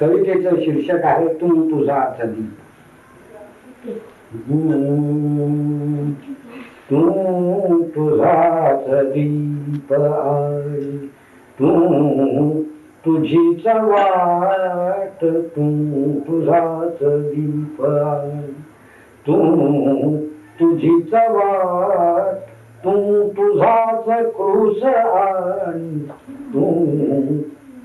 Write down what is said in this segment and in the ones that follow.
कवितेचं शीर्षक आहे तू तुझा चली तू तुझा दीप आहे तू तुझी वाट तू तुझाच दीप आहे तू तुझी वाट तू तुझाच कृष आणि. तू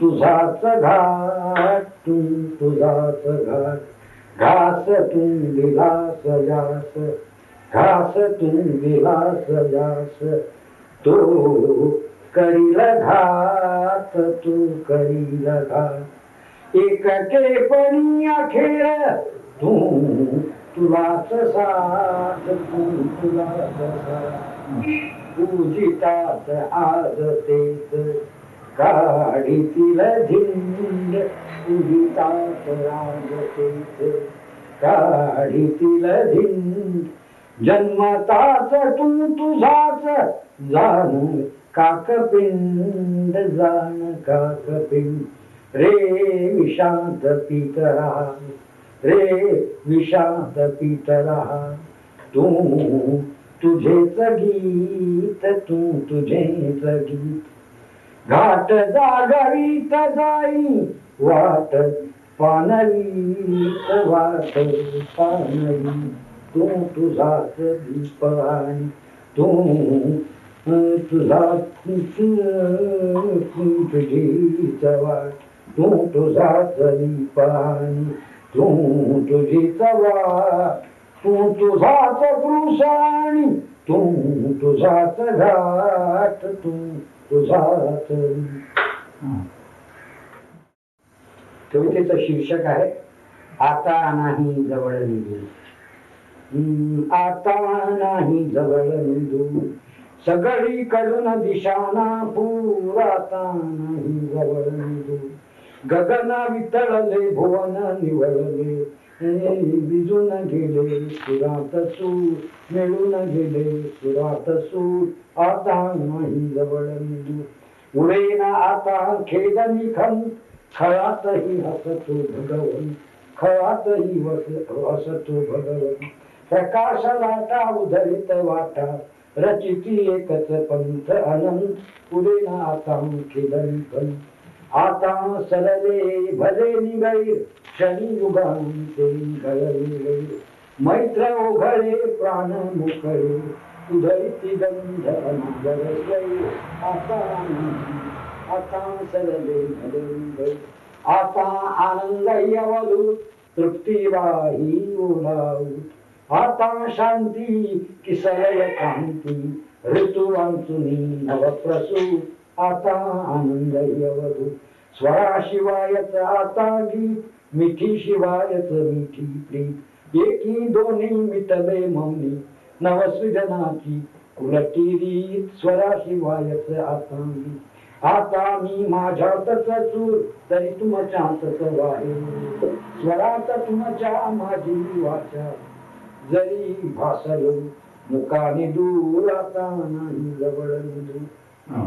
तुझाच घाट तू तुझाच घाट घास तू विलास जास घास तू विलास जास तू करील घात, तू करील घात. एकटेपणी अखेर तू तुलाच साथ, तू तुलाच साथ. पूजितात आज तेच काढीतील झिंड पूजितात आज तेच काढीतील झिंड जन्मताच तू तुझाच. जाण काकपिंड जाण काकपिंड. रे विशांत पितरा रे विषाद पितरा तू तुझेच गीत तू तुझेच गीत. घाट जागवीत जाई? वाट पानवीत वाट पानवी. तू तुझाच दीप आणि तू तुझा तुझीच वाट. तू तुझाच दीप आणि तू तुझीच वाट तू तुझाच कृषाणी तू तुझाच घाट तू कवितेचं शीर्षक आहे आता नाही जवळ निघू. आता नाही जवळ निघू. सगळी कडून दिशाना पूर आता नाही जवळ निघू. गगना वितळले भुवन निवळले. भिजून विजून गेले सुरात सूर मिळून गेले सुरात सूर आता नाही जवळ निघू उडेना आता खेद निखन खळातही हसतो भगवन खळातही वस हसतो भगवन. प्रकाश लाटा उधरित वाटा रचिती एकच पंथ अनंत. उडेना आता खेद निखन आता सरले भले निगैर शनी युगांते गळले मैत्र ओघळे प्राण मुखळे उधळती गंध अनगरले आता आता सरले भले निगैर। आता आनंद यवलू तृप्तीवाही ओलाऊ आता शांती किसलय कांती ऋतुवांचुनी नवप्रसू। आता आनंद यवधू स्वराशिवायच आता गीत मिठी शिवायच मिठी प्रीत. एकी दोन्ही मिटले मौनी नवसृजनाची उलटी रीत. स्वराशिवायच आता मी आता मी माझ्यातच चूर तरी तुमच्यातच वाहे स्वरात तुमच्या माझी वाचा. जरी भासलो मुकाने दूर आता नाही जवळ. दूर